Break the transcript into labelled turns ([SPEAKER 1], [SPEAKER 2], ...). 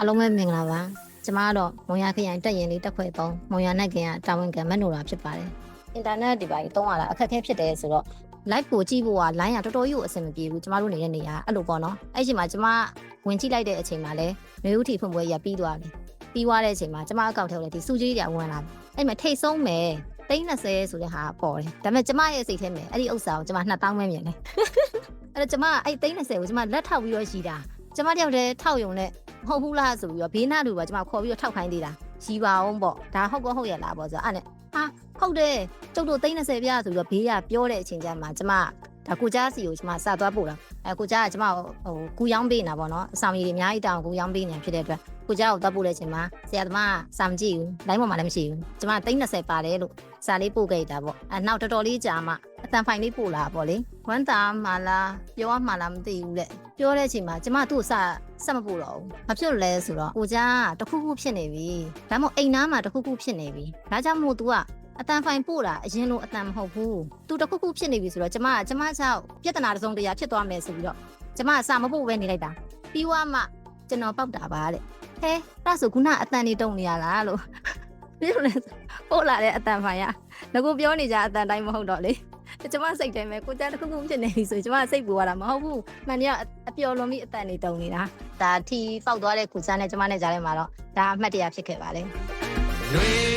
[SPEAKER 1] အားလုံးပဲမင်္ဂလာပါကျမကတော့မွန်ရခရိုင်တက်ရင်လေးတက်ခွဲသုံးမွန်ရနဲ့ခင်ကတာဝန်ခံမက်နိုရာဖြစ်ပါတယ်အင်တာနက်ဒီပိုင်းတုံးရတာအခက်အခဲဖြစ်တယ်ဆိုတော့ live ကိုကြည့်ဖို့က line ကတော်တော်ကြီးကိုအဆင်မပြေဘူးကျမတို့နေတဲ့နေရာအဲ့လိုပေါ့နော်အဲ့ဒီမှာကျမဝင်ကြည့်လိုက်တဲ့အချိန်မှာလဲမျိုးဥတီဖွင့်ပွဲရပြီးသွားပြီပြီးသွားတဲ့အချိန်မှာကျမအကောက်ထဲကိုလည်းဒီစူကြီးတွေဝင်လာပြီအဲ့မှာထိတ်ဆုံးမယ်30ဆိုတဲ့ဟာပေါ်တယ်ဒါပေမဲ့ကျမရဲ့စိတ်ထဲမှာအဲ့ဒီဥစ္စာကိုကျမ2000ပဲမြင်တယ်အဲ့တော့ကျမအဲ့30ကိုကျမလက်ထောက်ပြီးတော့ရှိတာကျမတယောက်တည်းထောက်ယုံနဲ့မ ဟုတ်ဘူးလားဆိုပြီးတော့ဘေးနားလူပါကျမခေါ်ပြီးတော့ထောက်ခိုင်းသေးတာရှိပါအောင်ပေါ့ဒါဟုတ်ကောဟုတ်ရလားပေါ့ဆိုတော့အဲ့နဲ့ဟာဟုတ်တယ်ကျုပ်တို့30ပြဆိုပြီးတော့ဘေးကပြောတဲ့အချိန်ကျမှကျမဒါကိုကြားစီကိုကျမစသွားပို့တာအဲကိုကြားကကျမဟိုကူရောင်းပေးနေတာပေါ့နော်အဆောင်ကြီးတွေအများကြီးတောင်းကူရောင်းပေးနေတာဖြစ်တဲ့အတွက် ကိုကြားကိုသွားပို့တဲ့အချိန်မှာဆရာသမားစာမကြည့်ဘူးလိုင်းပေါ်မှာလည်းမရှိဘူးကျမ30ပါတယ်လို့စာလေးပို့ခဲ့တာပေါ့အဲနောက်တော်တော်လေးကြာမှအတန်ဖိုင်လေးပို့လာပေါ့လေဝမ်းတာမှလားပြောရမှလားမသိဘူးလက်ပြောတဲ့အချိန်မှာကျမသူ့ကိုစဆက်မပို့တော့ဘူးဘာဖြစ်လို့လဲဆိုတော့ကိုကြားကတခုခုဖြစ်နေပြီဒါမှမဟုတ်အိမ်သားမှာတခုခုဖြစ်နေပြီဒါကြောင့်မို့ तू ကအတန်ဖိုင်ပို့တာအရင်လိုအတန်မဟုတ်ဘူး။ तू တခုခုဖြစ်နေပြီဆိုတော့ကျမကကျမချောက်ပြဿနာတစ်စုံတစ်ရာဖြစ်သွားမယ်ဆိုပြီးတော့ကျမကစာမပို့ပဲနေလိုက်တာ။ပြီးွားမှ ကျွန်တော်ပောက်တာပါတဲ့။ဟဲအဲ့ဒါဆိုခုနအတန်နေတုံနေရလားလို့ပြီးလို့လဲပို့လာတဲ့အတန်ဖိုင်ကငါကပြောနေကြအတန်တိုင်းမဟုတ်တော့လေ။ကျမစိတ်ထဲမှာကိုကြတစ်ခုခုဖြစ်နေပြီဆိုရင်ကျမစိတ်ပူရတာမဟုတ်ဘူး။မှန်တယ်အပျော်လွန်ပြီးအတန်နေတုံနေတာ။ဒါထီပောက်သွားတဲ့ခုစားနဲ့ကျမနဲ့ကြားထဲမှာတော့ဒါအမှတ်တရဖြစ်ခဲ့ပါလေ။
[SPEAKER 2] ຫນွေဦး